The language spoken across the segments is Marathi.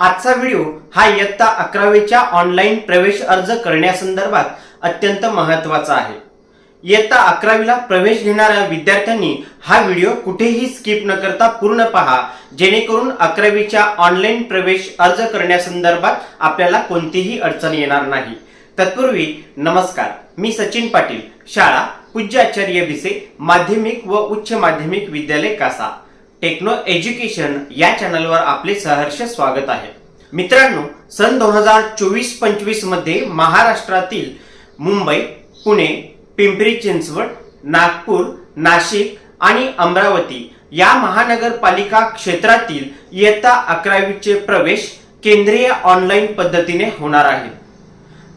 आजचा व्हिडिओ हा इयत्ता अकरावीच्या ऑनलाईन प्रवेश अर्ज करण्यासंदर्भात अत्यंत महत्त्वाचा आहे. इयत्ता अकरावीला प्रवेश घेणाऱ्या विद्यार्थ्यांनी हा व्हिडिओ कुठेही स्किप न करता पूर्ण पहा जेणेकरून अकरावीच्या ऑनलाईन प्रवेश अर्ज करण्यासंदर्भात आपल्याला कोणतीही अडचण येणार नाही. तत्पूर्वी नमस्कार मी सचिन पाटील शाळा पूज्य आचार्य भिसे माध्यमिक व उच्च माध्यमिक विद्यालय कासा. टेक्नो एज्युकेशन या चॅनलवर आपले सहर्ष स्वागत आहे. मित्रांनो सन दोन हजार चोवीस पंचवीसमध्ये महाराष्ट्रातील मुंबई पुणे पिंपरी चिंचवड नागपूर नाशिक आणि अमरावती या महानगरपालिका क्षेत्रातील इयत्ता अकरावीचे प्रवेश केंद्रीय ऑनलाईन पद्धतीने होणार आहे.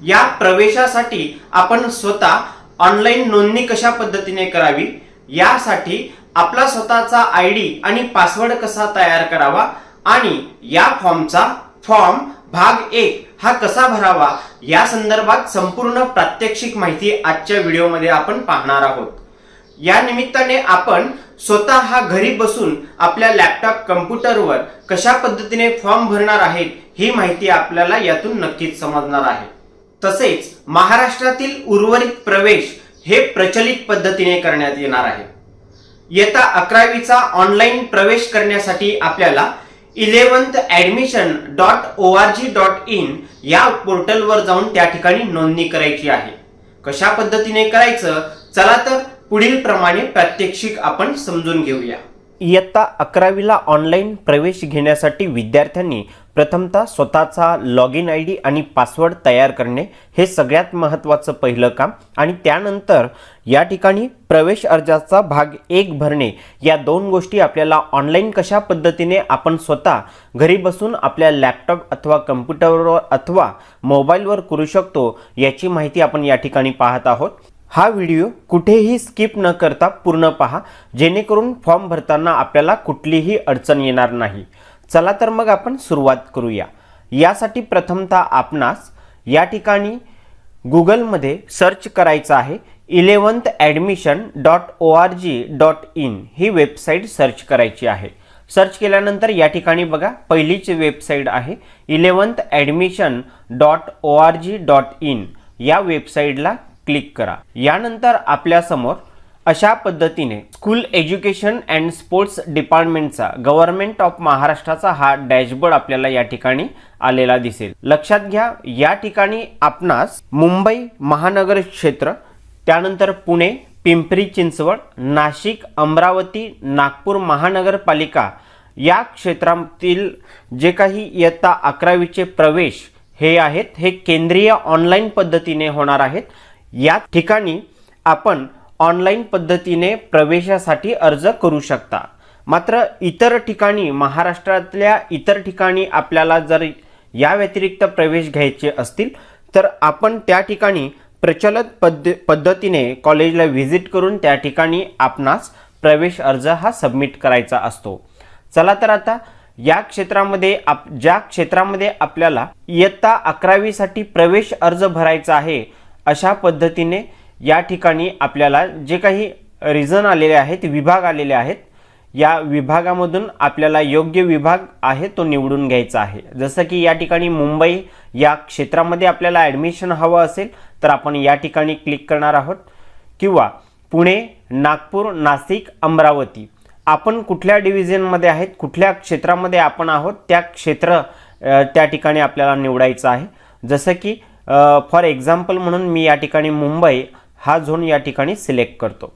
या प्रवेशासाठी आपण स्वतः ऑनलाईन नोंदणी कशा पद्धतीने करावी? यासाठी आपला स्वतःचा आय डी आणि पासवर्ड कसा तयार करावा आणि या फॉर्मचा फॉर्म भाग एक हा कसा भरावा या संदर्भात संपूर्ण प्रात्यक्षिक माहिती आजच्या व्हिडिओमध्ये आपण पाहणार आहोत. या निमित्ताने आपण स्वतः हा घरी बसून आपल्या लॅपटॉप कम्प्युटरवर कशा पद्धतीने फॉर्म भरणार आहेत ही माहिती आपल्याला यातून नक्कीच समजणार आहे. तसेच महाराष्ट्रातील उर्वरित प्रवेश हे प्रचलित पद्धतीने करण्यात येणार आहे. इयत्ता अकरावीचा ऑनलाईन प्रवेश करण्यासाठी आपल्याला eleventh admission dot O R G dot in या पोर्टलवर जाऊन त्या ठिकाणी नोंदणी करायची आहे. कशा पद्धतीने करायचं? चला तर पुढील प्रमाणे प्रात्यक्षिक आपण समजून घेऊया. इयत्ता अकरावीला ऑनलाईन प्रवेश घेण्यासाठी विद्यार्थ्यांनी प्रथमतः स्वतःचा लॉग इन आय डी आणि पासवर्ड तयार करणे हे सगळ्यात महत्त्वाचं पहिलं काम. आणि त्यानंतर या ठिकाणी प्रवेश अर्जाचा भाग एक भरणे या दोन गोष्टी आपल्याला ऑनलाईन कशा पद्धतीने आपण स्वतः घरी बसून आपल्या लॅपटॉप अथवा कम्प्युटरवर अथवा मोबाईलवर करू शकतो याची माहिती आपण या ठिकाणी पाहत आहोत. हा व्हिडिओ कुठेही स्किप न करता पूर्ण पहा जेणेकरून फॉर्म भरताना आपल्याला कुठलीही अडचण येणार नाही. चला तर मग आपण सुरुवात करूया. यासाठी प्रथमतः आपणास या ठिकाणी गुगलमध्ये सर्च करायचं आहे eleventh admission dot O R G dot in he website search करायची आहे. सर्च केल्यानंतर या ठिकाणी बघा पहिलीच वेबसाईट आहे eleventh admission dot O R G dot in. या वेबसाईटला क्लिक करा. यानंतर आपल्यासमोर अशा पद्धतीने स्कूल एज्युकेशन अँड स्पोर्ट्स डिपार्टमेंटचा गव्हर्नमेंट ऑफ महाराष्ट्राचा हा डॅशबोर्ड आपल्याला या ठिकाणी आलेला दिसेल. लक्षात घ्या या ठिकाणी आपणास मुंबई महानगर क्षेत्र त्यानंतर पुणे पिंपरी चिंचवड नाशिक अमरावती नागपूर महानगरपालिका या क्षेत्रातील जे काही इयत्ता अकरावीचे प्रवेश हे आहेत हे केंद्रीय ऑनलाईन पद्धतीने होणार आहेत. या ठिकाणी आपण ऑनलाईन पद्धतीने प्रवेशासाठी अर्ज करू शकता. मात्र इतर ठिकाणी महाराष्ट्रातल्या इतर ठिकाणी आपल्याला जर या व्यतिरिक्त प्रवेश घ्यायचे असतील तर आपण त्या ठिकाणी प्रचलित पद्ध पद्धतीने कॉलेजला व्हिजिट करून त्या ठिकाणी आपणास प्रवेश अर्ज हा सबमिट करायचा असतो. चला तर आता या क्षेत्रामध्ये आप ज्या क्षेत्रामध्ये आपल्याला इयत्ता अकरावीसाठी प्रवेश अर्ज भरायचा आहे अशा पद्धतीने या ठिकाणी आपल्याला जे काही रिझन आलेले आहेत विभाग आलेले आहेत या विभागामधून आपल्याला योग्य विभाग आहे तो निवडून घ्यायचा आहे. जसं की या ठिकाणी मुंबई या क्षेत्रामध्ये आपल्याला ॲडमिशन हवं असेल तर आपण या ठिकाणी क्लिक करणार आहोत. किंवा पुणे नागपूर नाशिक अमरावती. आपण कुठल्या डिव्हिजनमध्ये आहेत कुठल्या क्षेत्रामध्ये आपण आहोत त्या क्षेत्र त्या ठिकाणी आपल्याला निवडायचं आहे. जसं की फॉर एक्झाम्पल म्हणून मी या ठिकाणी मुंबई हा झोन या ठिकाणी सिलेक्ट करतो.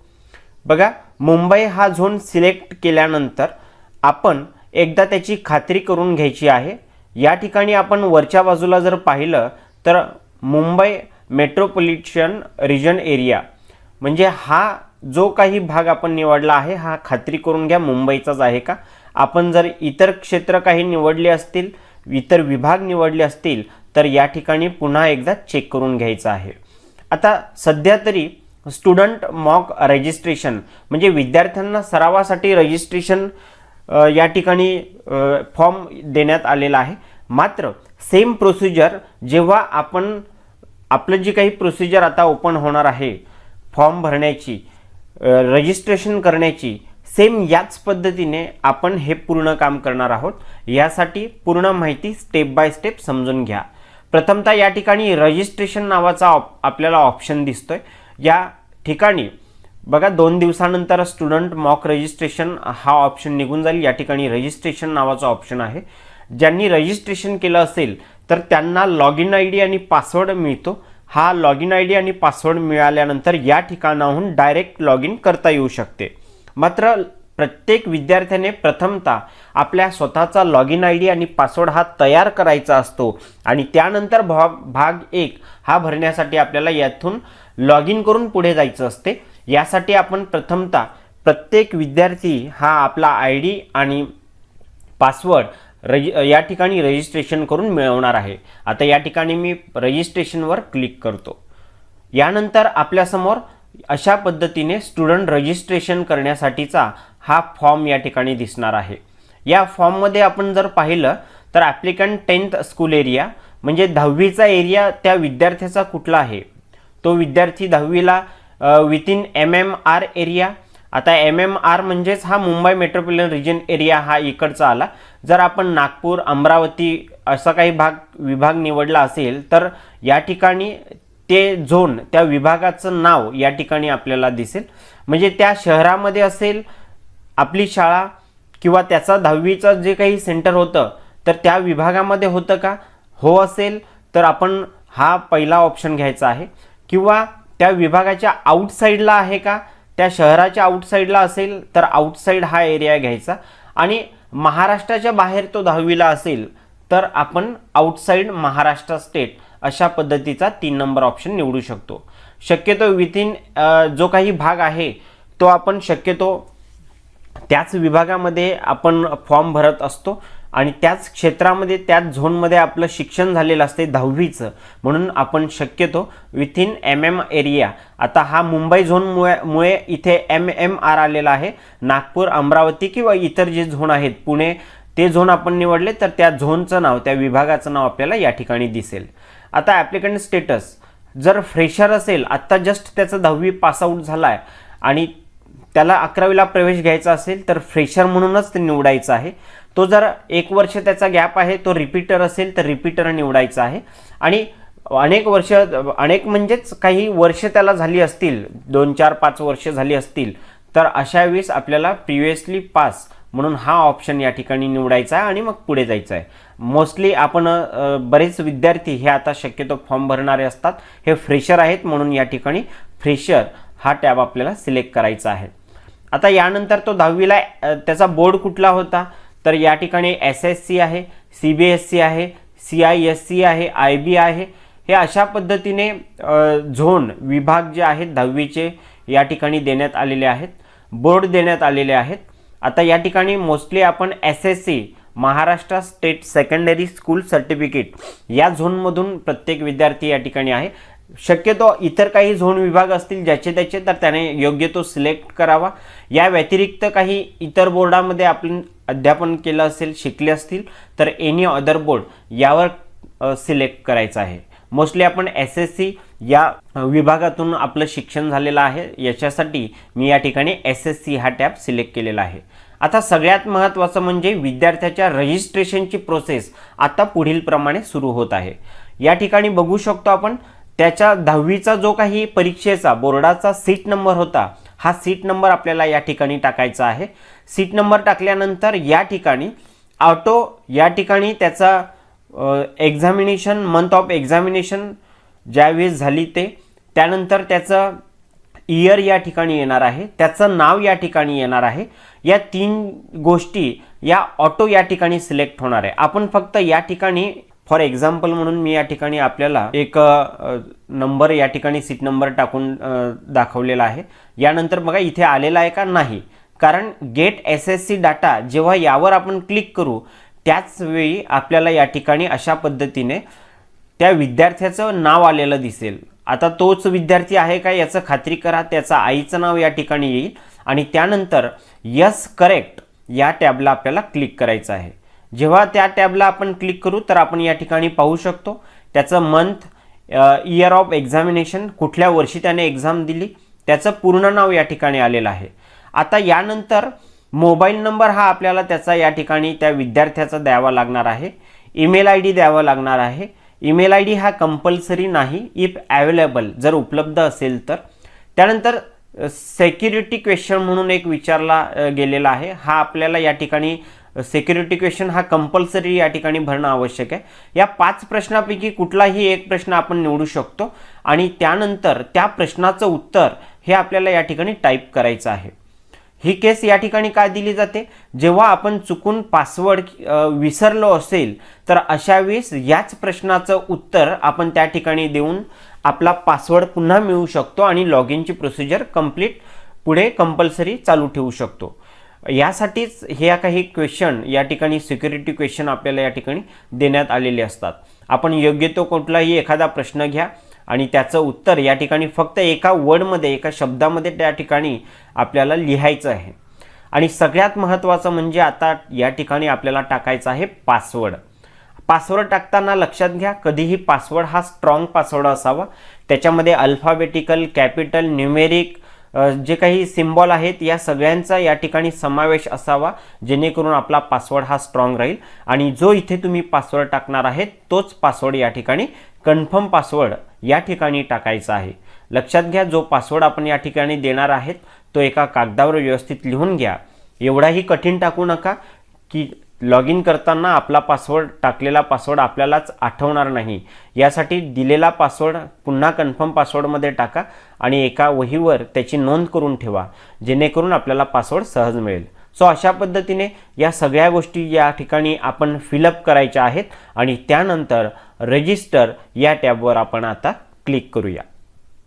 बघा मुंबई हा झोन सिलेक्ट केल्यानंतर आपण एकदा त्याची खात्री करून घ्यायची आहे. या ठिकाणी आपण वरच्या बाजूला जर पाहिलं तर मुंबई मेट्रोपॉलिटन रिजन एरिया म्हणजे हा जो काही भाग आपण निवडला आहे हा खात्री करून घ्या मुंबईचाच आहे का? आपण जर इतर क्षेत्र काही निवडले असतील इतर विभाग निवडले असतील तर या ठिकाणी पुन्हा एकदा चेक करून घ्यायचं आहे. आता सध्या तरी स्टुडंट मॉक रजिस्ट्रेशन म्हणजे विद्यार्थ्यांना सरावासाठी रजिस्ट्रेशन या ठिकाणी फॉर्म देण्यात आलेला आहे. मात्र सेम प्रोसिजर जेव्हा आपण आपलं जी काही प्रोसिजर आता ओपन होणार आहे फॉर्म भरण्याची रजिस्ट्रेशन करण्याची सेम याच पद्धतीने आपण हे पूर्ण काम करणार आहोत. यासाठी पूर्ण माहिती स्टेप बाय स्टेप समजून घ्या. प्रथमतः या ठिकाणी रजिस्ट्रेशन नावाचा ऑप आपल्याला ऑप्शन दिसतोय. या ठिकाणी बघा दोन दिवसानंतर स्टुडंट मॉक रजिस्ट्रेशन हा ऑप्शन निघून जाईल. या ठिकाणी रजिस्ट्रेशन नावाचा ऑप्शन आहे. ज्यांनी रजिस्ट्रेशन केलं असेल तर त्यांना लॉग इन आय डी आणि पासवर्ड मिळतो. हा लॉग इन आय डी आणि पासवर्ड मिळाल्यानंतर या ठिकाणाहून डायरेक्ट लॉग इन करता येऊ शकते. मात्र प्रत्येक विद्यार्थ्याने प्रथमतः आपल्या स्वतःचा लॉग इन आय डी आणि पासवर्ड हा तयार करायचा असतो. आणि त्यानंतर भाग भाग एक हा भरण्यासाठी आपल्याला यातून लॉग इन करून पुढे जायचं असते. यासाठी आपण प्रथमतः प्रत्येक विद्यार्थी हा आपला आय डी आणि पासवर्ड रजि या ठिकाणी रजिस्ट्रेशन करून मिळवणार आहे. आता या ठिकाणी मी रजिस्ट्रेशनवर क्लिक करतो. यानंतर आपल्यासमोर अशा पद्धतीने स्टुडंट रजिस्ट्रेशन करण्यासाठीचा हा फॉर्म या ठिकाणी दिसणार आहे. या फॉर्ममध्ये आपण जर पाहिलं तर ॲप्लिकंट टेन्थ स्कूल एरिया म्हणजे दहावीचा एरिया त्या विद्यार्थ्याचा कुठला आहे? तो विद्यार्थी दहावीला within M M R area आता एम एम आर म्हणजेच हा मुंबई मेट्रोपॉलिटन रिजन एरिया हा इकडचा आला. जर आपण नागपूर अमरावती असा काही भाग विभाग निवडला असेल तर या ठिकाणी ते झोन त्या विभागाचं नाव या ठिकाणी आपल्याला दिसेल. म्हणजे त्या शहरामध्ये असेल आपली शाळा किंवा त्याचा दहावीचं जे काही सेंटर होतं तर त्या विभागामध्ये होतं का? हो असेल तर आपण हा पहिला ऑप्शन घ्यायचा आहे. किंवा त्या विभागाच्या आउटसाईडला आहे का? त्या शहराच्या आउटसाईडला असेल तर आउटसाईड हा एरिया घ्यायचा. आणि महाराष्ट्राच्या बाहेर तो दहावीला असेल तर आपण आउटसाईड महाराष्ट्र स्टेट अशा पद्धतीचा तीन नंबर ऑप्शन निवडू शकतो. शक्यतो विथिन जो काही भाग आहे तो आपण शक्यतो त्याच विभागामध्ये आपण फॉर्म भरत असतो आणि त्याच क्षेत्रामध्ये त्याच झोनमध्ये आपलं शिक्षण झालेलं असते दहावीचं. म्हणून आपण शक्यतो विथिन एम एम एरिया आता हा मुंबई झोनमुळे मुळे इथे एम एम आर आलेला आहे. नागपूर अमरावती किंवा इतर जे झोन आहेत पुणे ते झोन आपण निवडले तर त्या झोनचं नाव त्या विभागाचं नाव आपल्याला या ठिकाणी दिसेल. आता ॲप्लिकंट स्टेटस जर फ्रेशर असेल आत्ता जस्ट त्याचं दहावी पासआउट झाला आहे आणि त्याला अकरावीला प्रवेश घ्यायचा असेल तर फ्रेशर म्हणूनच ते निवडायचं आहे. तो जर एक वर्ष त्याचा गॅप आहे तो रिपीटर असेल तर रिपीटर निवडायचा आहे. आणि अनेक वर्ष अनेक म्हणजेच काही वर्ष त्याला झाली असतील दोन चार पाच वर्ष झाली असतील तर अशा वेळेस आपल्याला प्रिव्हियसली पास म्हणून हा ऑप्शन या ठिकाणी निवडायचा आहे आणि मग पुढे जायचं आहे. मोस्टली आपण बरेच विद्यार्थी हे आता शक्यतो फॉर्म भरणारे असतात. हे फ्रेशर आहेत म्हणून या ठिकाणी फ्रेशर हा टॅब आपल्याला सिलेक्ट करायचा आहे. आता यानंतर तो दहावीला त्याचा बोर्ड कुठला होता? तर या ठिकाणी एस एस सी आहे सी बी एस सी आहे सी आय एस सी आहे आय बी आहे. हे अशा पद्धतीने झोन विभाग जे आहेत दहावीचे या ठिकाणी देण्यात आलेले आहेत बोर्ड देण्यात आलेले आहेत. आता या ठिकाणी मोस्टली आपण S S C Maharashtra state secondary school certificate या झोनमधून प्रत्येक विद्यार्थी या ठिकाणी आहे. शक्यतो इतर काही झोन विभाग असतील ज्याचे त्याचे तर त्याने योग्य तो सिलेक्ट करावा. या व्यतिरिक्त काही इतर बोर्डामध्ये आपण अध्यापन केलं असेल शिकले असतील तर एनी अदर बोर्ड यावर सिलेक्ट करायचं आहे. मोस्टली आपण एस एस सी या विभागातून आपलं शिक्षण झालेलं आहे. याच्यासाठी मी या ठिकाणी एस एस सी हा टॅब सिलेक्ट केलेला आहे. आता सगळ्यात महत्त्वाचं म्हणजे विद्यार्थ्याच्या रजिस्ट्रेशनची प्रोसेस आता पुढील प्रमाणे सुरू होत आहे. या ठिकाणी बघू शकतो आपण त्याच्या दहावीचा जो काही परीक्षेचा बोर्डाचा सीट नंबर होता हा सीट नंबर आपल्याला या ठिकाणी टाकायचा आहे. सीट नंबर टाकल्यानंतर या ठिकाणी ऑटो या ठिकाणी त्याचा एक्झामिनेशन मंथ ऑफ एक्झामिनेशन ज्यावेळेस झाली ते त्यानंतर त्याचं इयर या ठिकाणी येणार आहे त्याचं नाव या ठिकाणी येणार आहे. या तीन गोष्टी या ऑटो या ठिकाणी सिलेक्ट होणार आहे. आपण फक्त या ठिकाणी फॉर एक्झाम्पल म्हणून मी या ठिकाणी आपल्याला एक नंबर या ठिकाणी सीट नंबर टाकून दाखवलेला आहे. यानंतर बघा इथे आलेला आहे का? नाही. कारण get S S C data जेव्हा यावर आपण क्लिक करू त्याच वेळी आपल्याला या ठिकाणी अशा पद्धतीने त्या विद्यार्थ्याचं नाव आलेलं दिसेल. आता तोच विद्यार्थी आहे का? याचं खात्री करा. त्याचं आईचं नाव या ठिकाणी येईल. आणि त्यानंतर यस करेक्ट या टॅबला आपल्याला क्लिक करायचं आहे. जेव्हा त्या टॅबला आपण क्लिक करू तर आपण या ठिकाणी पाहू शकतो त्याचं मंथ इयर ऑफ एक्झामिनेशन कुठल्या वर्षी त्याने एक्झाम दिली त्याचं पूर्ण नाव या ठिकाणी आलेलं आहे. आता यानंतर मोबाईल नंबर हा आपल्याला त्याचा या ठिकाणी त्या विद्यार्थ्याचा द्यावा लागणार आहे. ईमेल आय डी द्यावा लागणार आहे. ईमेल आय डी हा कंपल्सरी नाही इफ ॲवेलेबल जर उपलब्ध असेल तर. त्यानंतर सेक्युरिटी क्वेश्चन म्हणून एक विचारला गेलेला आहे. हा आपल्याला या ठिकाणी सेक्युरिटी क्वेश्चन हा कंपल्सरी या ठिकाणी भरणं आवश्यक आहे. या पाच प्रश्नापैकी कुठलाही एक प्रश्न आपण निवडू शकतो आणि त्यानंतर त्या प्रश्नाचं उत्तर हे आपल्याला या ठिकाणी टाईप करायचं आहे. ही केस या ठिकाणी काय दिली जाते? जेव्हा आपण चुकून पासवर्ड विसरलो असेल तर अशा वेळेस याच प्रश्नाचं उत्तर आपण त्या ठिकाणी देऊन आपला पासवर्ड पुन्हा मिळू शकतो आणि लॉग इनची प्रोसिजर कंप्लीट पुढे कंपल्सरी चालू ठेवू शकतो. यासाठीच ह्या काही क्वेश्चन या ठिकाणी सिक्युरिटी क्वेश्चन आपल्याला या ठिकाणी देण्यात आलेले असतात. आपण योग्य तो कुठलाही एखादा प्रश्न घ्या आणि त्याचं उत्तर या ठिकाणी फक्त एका वर्डमध्ये एका शब्दामध्ये त्या ठिकाणी आपल्याला लिहायचं आहे. आणि सगळ्यात महत्त्वाचं म्हणजे आता या ठिकाणी आपल्याला टाकायचं आहे पासवर्ड पासवर्ड टाकताना लक्षात घ्या कधीही पासवर्ड हा स्ट्रॉंग पासवर्ड असावा. त्याच्यामध्ये अल्फाबेटिकल कॅपिटल न्यूमेरिक जे काही सिम्बॉल आहेत या सगळ्यांचा या ठिकाणी समावेश असावा जेणेकरून आपला पासवर्ड हा स्ट्रॉंग राहील. आणि जो इथे तुम्ही पासवर्ड टाकणार आहेत तोच पासवर्ड या ठिकाणी कन्फर्म पासवर्ड या ठिकाणी टाकायचा आहे. लक्षात घ्या जो पासवर्ड आपण या ठिकाणी देणार आहेत तो एका कागदावर व्यवस्थित लिहून घ्या. एवढाही कठीण टाकू नका की लॉग इन करताना आपला पासवर्ड टाकलेला पासवर्ड आपल्यालाच आठवणार नाही. यासाठी दिलेला पासवर्ड पुन्हा कन्फर्म पासवर्डमध्ये टाका आणि एका वहीवर त्याची नोंद करून ठेवा जेणेकरून आपल्याला पासवर्ड सहज मिळेल. सो अशा पद्धतीने या सगळ्या गोष्टी या ठिकाणी आपण फिलअप करायच्या आहेत आणि त्यानंतर रजिस्टर या टॅबवर आपण आता क्लिक करूया.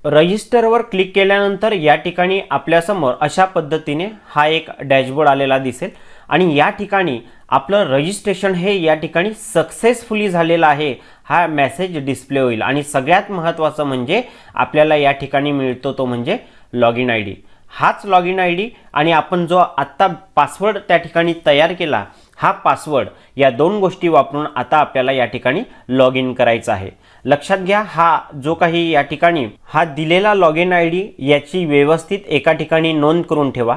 रजिस्टरवर क्लिक केल्यानंतर या ठिकाणी आपल्यासमोर अशा पद्धतीने हा एक डॅशबोर्ड आलेला दिसेल. आणि या ठिकाणी आपलं रजिस्ट्रेशन हे या ठिकाणी सक्सेसफुली झालेलं आहे हा मेसेज डिस्प्ले होईल. आणि सगळ्यात महत्त्वाचं म्हणजे आपल्याला या ठिकाणी मिळतो तो म्हणजे लॉग इन आय डी हाच लॉग इन आय डी आणि आपण जो आत्ता पासवर्ड त्या ठिकाणी तयार केला हा पासवर्ड या दोन गोष्टी वापरून आता आपल्याला या ठिकाणी लॉग इन करायचा आहे. लक्षात घ्या हा जो काही या ठिकाणी हा दिलेला लॉग इन आय डी याची व्यवस्थित एका ठिकाणी नोंद करून ठेवा.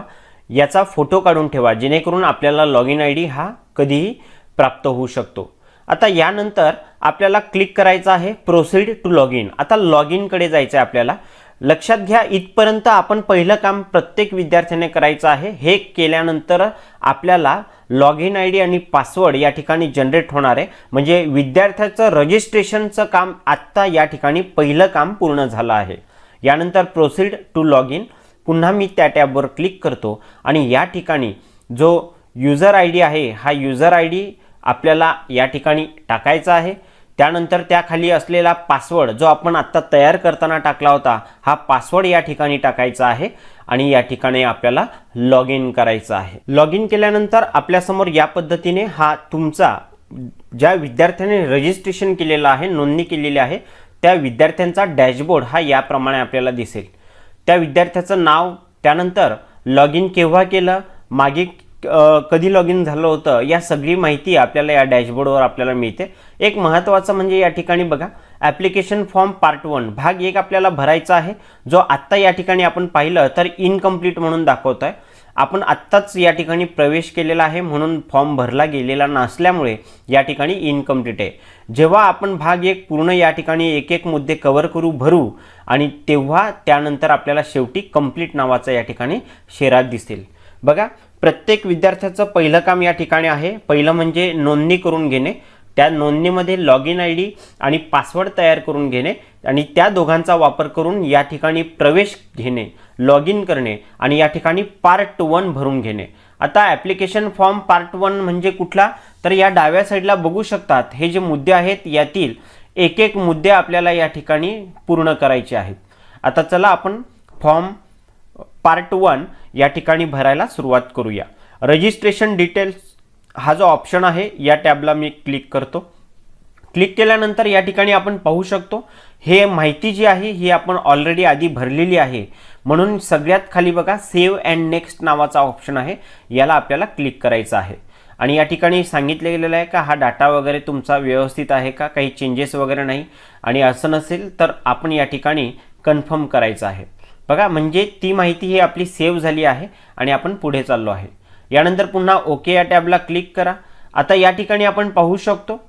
याचा फोटो काढून ठेवा जेणेकरून आपल्याला लॉग इन आय डी हा कधीही प्राप्त होऊ शकतो. आता यानंतर आपल्याला क्लिक करायचं आहे प्रोसीड टू लॉग इन आता लॉग इनकडे जायचं आहे आपल्याला. लक्षात घ्या इथपर्यंत आपण पहिलं काम प्रत्येक विद्यार्थ्याने करायचं आहे. हे केल्यानंतर आपल्याला लॉग इन आय डी आणि पासवर्ड या ठिकाणी जनरेट होणार आहे. म्हणजे विद्यार्थ्याचं रजिस्ट्रेशनचं काम आत्ता या ठिकाणी पहिलं काम पूर्ण झालं आहे. यानंतर प्रोसीड टू लॉग इन पुन्हा मी त्या टॅबवर क्लिक करतो आणि या ठिकाणी जो युजर आय डी आहे हा युजर आय डी आपल्याला या ठिकाणी टाकायचा आहे. त्यानंतर त्याखाली असलेला पासवर्ड जो आपण आत्ता तयार करताना टाकला होता हा पासवर्ड या ठिकाणी टाकायचा आहे आणि या ठिकाणी आपल्याला लॉग इन करायचं आहे. लॉग इन केल्यानंतर आपल्यासमोर या पद्धतीने हा तुमचा ज्या विद्यार्थ्याने रजिस्ट्रेशन केलेलं आहे नोंदणी केलेली आहे त्या विद्यार्थ्यांचा डॅशबोर्ड हा याप्रमाणे आपल्याला दिसेल. त्या विद्यार्थ्याचं नाव त्यानंतर लॉग इन केव्हा केलं मागे कधी लॉग इन झालं होतं या सगळी माहिती आपल्याला या डॅशबोर्डवर आपल्याला मिळते. एक महत्त्वाचं म्हणजे या ठिकाणी बघा ॲप्लिकेशन फॉर्म पार्ट वन भाग एक आपल्याला भरायचा आहे. जो आत्ता या ठिकाणी आपण पाहिलं तर इनकम्प्लीट म्हणून दाखवत आहे आपण आत्ताच या ठिकाणी प्रवेश केलेला आहे म्हणून फॉर्म भरला गेलेला नसल्यामुळे या ठिकाणी इनकम्प्लीट आहे. जेव्हा आपण भाग एक पूर्ण या ठिकाणी एक एक मुद्दे कव्हर करू भरू आणि तेव्हा त्यानंतर आपल्याला शेवटी कंप्लीट नावाचा या ठिकाणी शेरात दिसेल. बघा प्रत्येक विद्यार्थ्याचं पहिलं काम या ठिकाणी आहे. पहिलं म्हणजे नोंदणी करून घेणे. त्या नोंदणीमध्ये लॉग इन आय डी आणि पासवर्ड तयार करून घेणे आणि त्या दोघांचा वापर करून या ठिकाणी प्रवेश घेणे लॉग इन करणे आणि या ठिकाणी पार्ट वन भरून घेणे. आता ॲप्लिकेशन फॉर्म पार्ट वन म्हणजे कुठला? तर या डाव्या साईडला बघू शकतात. हे जे मुद्दे आहेत यातील एक एक मुद्दे आपल्याला या ठिकाणी पूर्ण करायचे आहेत. आता चला आपण फॉर्म पार्ट वन या ठिकाणी भरायला सुरुवात करूया. रजिस्ट्रेशन डिटेल्स हा जो ऑप्शन आहे या टॅबला मी क्लिक करतो. क्लिक केल्यानंतर या ठिकाणी आपण पाहू शकतो हे माहिती जी आहे ही आपण ऑलरेडी आधी भरलेली आहे. म्हणून सगळ्यात खाली बघा सेव्ह अँड नेक्स्ट नावाचा ऑप्शन आहे. याला आपल्याला क्लिक करायचं आहे. आणि या ठिकाणी सांगितलं गेलेलं आहे का हा डाटा वगैरे तुमचा व्यवस्थित आहे का काही चेंजेस वगैरे नाही. आणि असं नसेल तर आपण या ठिकाणी कन्फर्म करायचं आहे. बघा म्हणजे ती माहिती ही आपली सेव्ह झाली आहे आणि आपण पुढे चाललो आहे. यानंतर पुन्हा ओके या टॅबला क्लिक करा. आता या ठिकाणी आपण पाहू शकतो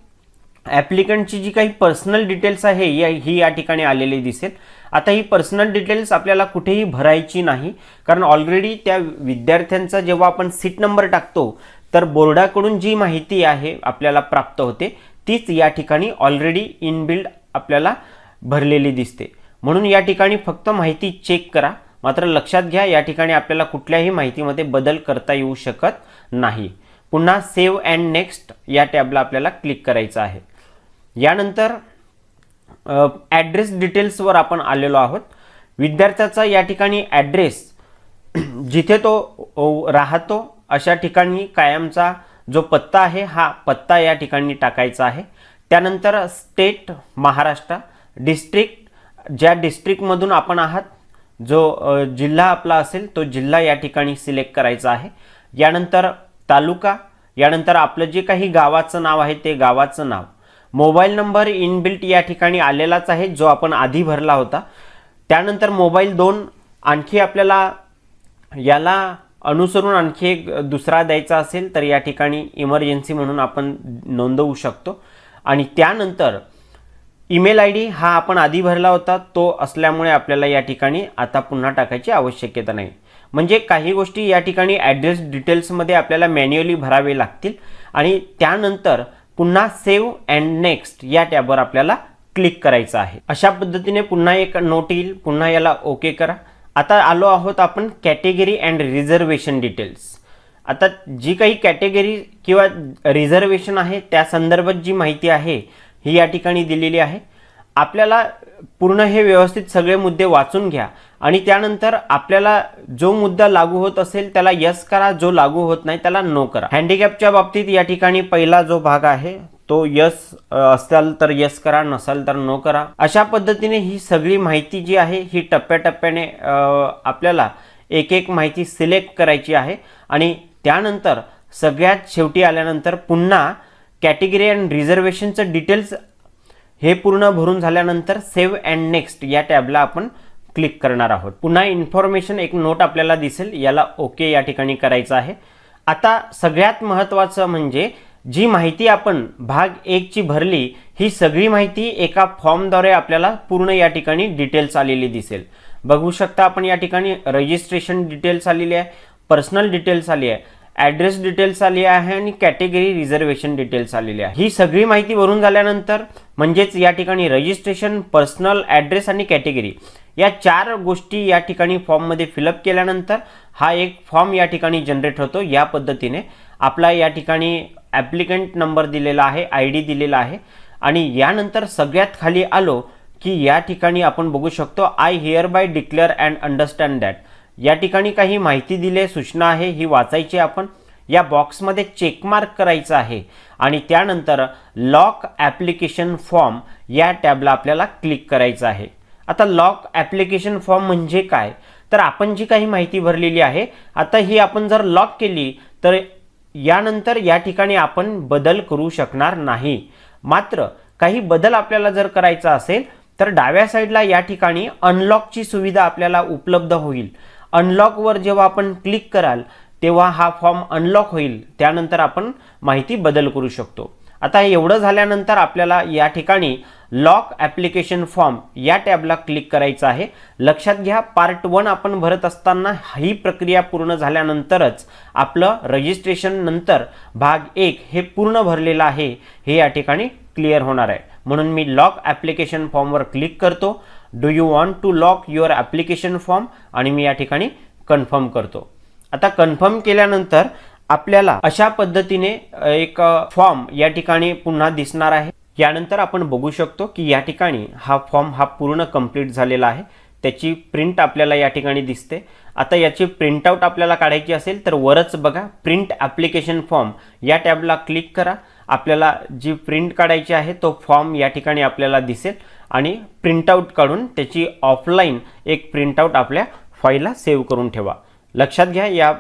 ॲप्लिकंटची जी काही पर्सनल डिटेल्स आहे या ही या ठिकाणी आलेली दिसेल. आता ही पर्सनल डिटेल्स आपल्याला कुठेही भरायची नाही कारण ऑलरेडी त्या विद्यार्थ्यांचा जेव्हा आपण सीट नंबर टाकतो तर बोर्डाकडून जी माहिती आहे आपल्याला प्राप्त होते तीच या ठिकाणी ऑलरेडी इनबिल्ड आपल्याला भरलेली दिसते. म्हणून या ठिकाणी फक्त माहिती चेक करा. मात्र लक्षात घ्या या ठिकाणी आपल्याला कुठल्याही माहितीमध्ये बदल करता येऊ शकत नाही. पुन्हा सेव्ह अँड नेक्स्ट या टॅबला आपल्याला क्लिक करायचं आहे. यानंतर ॲड्रेस डिटेल्सवर आपण आलेलो आहोत. विद्यार्थ्याचा या ठिकाणी ॲड्रेस जिथे तो राहतो अशा ठिकाणी कायमचा जो पत्ता आहे हा पत्ता या ठिकाणी टाकायचा आहे. त्यानंतर स्टेट महाराष्ट्र डिस्ट्रिक्ट ज्या डिस्ट्रिक्टमधून आपण आहात जो जिल्हा आपला असेल तो जिल्हा या ठिकाणी सिलेक्ट करायचा आहे. यानंतर तालुका यानंतर आपलं जे काही गावाचं नाव आहे ते गावाचं नाव. मोबाईल नंबर इनबिल्ट या ठिकाणी आलेलाच आहे जो आपण आधी भरला होता. त्यानंतर मोबाईल दोन आणखी आपल्याला याला अनुसरून आणखी एक दुसरा द्यायचा असेल तर या ठिकाणी इमर्जन्सी म्हणून आपण नोंदवू शकतो. आणि त्यानंतर ईमेल आय डी हा आपण आधी भरला होता तो असल्यामुळे आपल्याला या ठिकाणी आता पुन्हा टाकायची आवश्यकता नाही. म्हणजे काही गोष्टी या ठिकाणी ॲड्रेस डिटेल्समध्ये आपल्याला मॅन्युअली भरावे लागतील आणि त्यानंतर पुन्हा सेव्ह अँड नेक्स्ट या टॅबवर आपल्याला क्लिक करायचं आहे. अशा पद्धतीने पुन्हा एक नोट येईल पुन्हा याला ओके करा. आता आलो आहोत आपण कॅटेगरी अँड रिझर्वेशन डिटेल्स आता जी काही कॅटेगरी किंवा रिझर्वेशन आहे त्या संदर्भात जी माहिती आहे ही या ठिकाणी दिलेली आहे. आपल्याला पूर्ण हे व्यवस्थित सगळे मुद्दे वाचून घ्या आणि त्यानंतर आपल्याला जो मुद्दा लागू होत असेल त्याला यस करा जो लागू होत नाही त्याला नो करा. हँडिकॅपच्या बाबतीत या ठिकाणी पहिला जो भाग आहे तो यस असाल तर यस करा नसाल तर नो करा. अशा पद्धतीने ही सगळी माहिती जी आहे ही टप्प्याटप्प्याने आपल्याला एक एक माहिती सिलेक्ट करायची आहे. आणि त्यानंतर सगळ्यात शेवटी आल्यानंतर पुन्हा कॅटेगरी अँड रिझर्वेशनचं डिटेल्स हे पूर्ण भरून झाल्यानंतर सेव्ह अँड नेक्स्ट या टॅबला आपण क्लिक करणार आहोत. पुन्हा इन्फॉर्मेशन एक नोट आपल्याला दिसेल याला ओके या ठिकाणी करायचं आहे. आता सगळ्यात महत्त्वाचं म्हणजे जी माहिती आपण भाग एकची भरली ही सगळी माहिती एका फॉर्मद्वारे आपल्याला पूर्ण या ठिकाणी डिटेल्स आलेली दिसेल. बघू शकता आपण या ठिकाणी रजिस्ट्रेशन डिटेल्स आलेली आहे पर्सनल डिटेल्स आली आहे. ॲड्रेस डिटेल्स आली आहे आणि कॅटेगरी रिझर्वेशन डिटेल्स आलेली आहे. ही सगळी माहिती भरून झाल्यानंतर म्हणजेच या ठिकाणी रजिस्ट्रेशन पर्सनल ॲड्रेस आणि कॅटेगरी या चार गोष्टी या ठिकाणी फॉर्ममध्ये फिलअप केल्यानंतर हा एक फॉर्म या ठिकाणी जनरेट होतो. या पद्धतीने आपला या ठिकाणी ॲप्लिकंट नंबर दिलेला आहे आय डी दिलेला आहे आणि यानंतर सगळ्यात खाली आलो की या ठिकाणी आपण बघू शकतो I hereby declare and understand that या ठिकाणी काही माहिती दिली आहे सूचना आहे ही वाचायची आपण. या बॉक्समध्ये चेकमार्क करायचं आहे. आणि त्यानंतर लॉक ॲप्लिकेशन फॉर्म या टॅबला आपल्याला क्लिक करायचं आहे. आता लॉक ॲप्लिकेशन फॉर्म म्हणजे काय? तर आपण जी काही माहिती भरलेली आहे आता ही आपण जर लॉक केली तर यानंतर या ठिकाणी आपण बदल करू शकणार नाही. मात्र काही बदल आपल्याला जर करायचा असेल तर डाव्या साईडला या ठिकाणी अनलॉकची सुविधा आपल्याला उपलब्ध होईल. अनलॉकवर जेव्हा आपण क्लिक कराल तेव्हा हा फॉर्म अनलॉक होईल. त्यानंतर आपण माहिती बदल करू शकतो. आता एवढं झाल्यानंतर आपल्याला या ठिकाणी लॉक ॲप्लिकेशन फॉर्म या टॅबला क्लिक करायचं आहे. लक्षात घ्या पार्ट वन आपण भरत असताना ही प्रक्रिया पूर्ण झाल्यानंतरच आपलं रजिस्ट्रेशन नंतर भाग एक हे पूर्ण भरलेलं आहे हे या ठिकाणी क्लिअर होणार आहे. म्हणून मी लॉक ॲप्लिकेशन फॉर्मवर क्लिक करतो. Do you want to lock your application form आणि मी या ठिकाणी कन्फर्म करतो. आता कन्फर्म केल्यानंतर आपल्याला अशा पद्धतीने एक फॉर्म या ठिकाणी पुन्हा दिसणार आहे. यानंतर आपण बघू शकतो की या ठिकाणी हा फॉर्म हा पूर्ण कंप्लीट झालेला आहे. त्याची प्रिंट आपल्याला या ठिकाणी दिसते. आता याची प्रिंटआउट आपल्याला काढायची असेल तर वरच बघा प्रिंट ॲप्लिकेशन फॉर्म या टॅबला क्लिक करा. आपल्याला जी प्रिंट काढायची आहे तो फॉर्म या ठिकाणी आपल्याला दिसेल. आणि प्रिंटआउट काढून त्याची ऑफलाईन एक प्रिंटआउट आपल्या फाईलला सेव्ह करून ठेवा. लक्षात घ्या या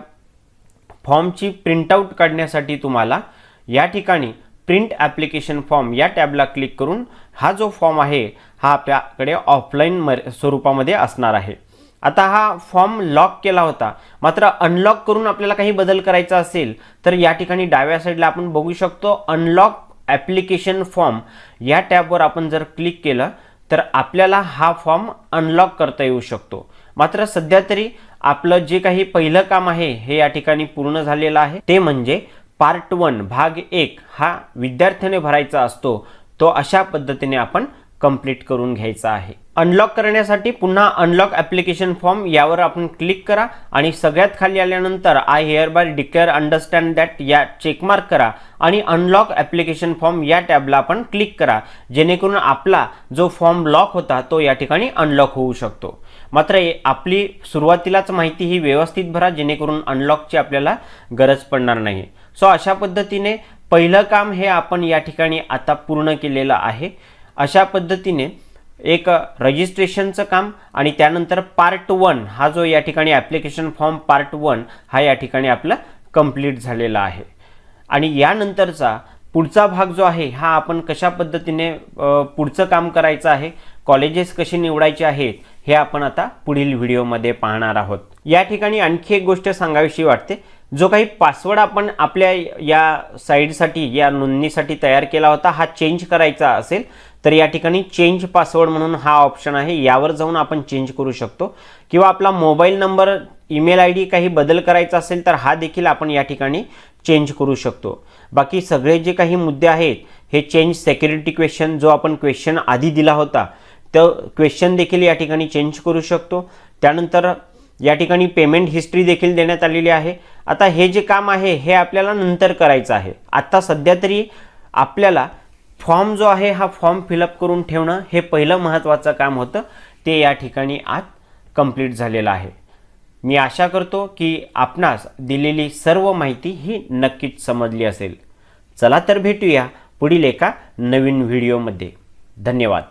फॉर्मची प्रिंटआउट काढण्यासाठी तुम्हाला या ठिकाणी प्रिंट ॲप्लिकेशन फॉर्म या टॅबला क्लिक करून हा जो फॉर्म आहे हा आपल्याकडे ऑफलाईन मर स्वरूपामध्ये असणार आहे. आता हा फॉर्म लॉक केला होता. मात्र अनलॉक करून आपल्याला काही बदल करायचा असेल तर या ठिकाणी डाव्या साईडला आपण बघू शकतो अनलॉक ॲप्लिकेशन फॉर्म या टॅबवर आपण जर क्लिक केलं तर आपल्याला हा फॉर्म अनलॉक करता येऊ शकतो. मात्र सध्या तरी आपलं जे काही पहिलं काम आहे हे या ठिकाणी पूर्ण झालेलं आहे. ते म्हणजे पार्ट वन भाग एक हा विद्यार्थ्याने भरायचा असतो. तो अशा पद्धतीने आपण कंप्लीट करून घ्यायचा आहे. अनलॉक करण्यासाठी पुन्हा अनलॉक ॲप्लिकेशन फॉर्म यावर आपण क्लिक करा आणि सगळ्यात खाली आल्यानंतर I hereby declare understand that या चेकमार्क करा आणि अनलॉक ॲप्लिकेशन फॉर्म या टॅबला आपण क्लिक करा. जेणेकरून आपला जो फॉर्म लॉक होता तो या ठिकाणी अनलॉक होऊ शकतो. मात्र आपली सुरुवातीलाच माहिती ही व्यवस्थित भरा जेणेकरून अनलॉकची आपल्याला गरज पडणार नाही. सो अशा पद्धतीने पहिलं काम हे आपण या ठिकाणी आता पूर्ण केलेलं आहे. अशा पद्धतीने एक रजिस्ट्रेशनचं काम आणि त्यानंतर पार्ट वन हा जो या ठिकाणी ॲप्लिकेशन फॉर्म पार्ट वन हा या ठिकाणी आपला कंप्लीट झालेला आहे. आणि यानंतरचा पुढचा भाग जो आहे हा आपण कशा पद्धतीने पुढचं काम करायचं आहे कॉलेजेस कसे निवडायचे आहेत हे आपण आता पुढील व्हिडिओमध्ये पाहणार आहोत. या ठिकाणी आणखी एक गोष्ट सांगावीशी वाटते जो काही पासवर्ड आपण आपल्या या साईडसाठी या नोंदणीसाठी तयार केला होता हा चेंज करायचा असेल तर या ठिकाणी चेंज पासवर्ड म्हणून हा ऑप्शन आहे. यावर जाऊन आपण चेंज करू शकतो. किंवा आपला mobile number email I D काही बदल करायचा असेल तर हा देखील आपण या ठिकाणी चेंज करू शकतो. बाकी सगळे जे काही मुद्दे आहेत हे चेंज सेक्युरिटी क्वेश्चन जो आपण क्वेश्चन आधी दिला होता तो क्वेश्चन देखील या ठिकाणी चेंज करू शकतो. त्यानंतर या ठिकाणी पेमेंट हिस्ट्री देखील देण्यात आलेली आहे. आता हे जे काम आहे हे आपल्याला नंतर करायचं आहे. आत्ता सध्या तरी आपल्याला फॉर्म जो आहे हा फॉर्म फिलअप करून ठेवणं हे पहिलं महत्त्वाचं काम होतं. ते या ठिकाणी आज कंप्लीट झालेलं आहे. मी आशा करतो की आपणास दिलेली सर्व माहिती ही नक्कीच समजली असेल. चला तर भेटूया पुढील एका नवीन व्हिडिओमध्ये. धन्यवाद.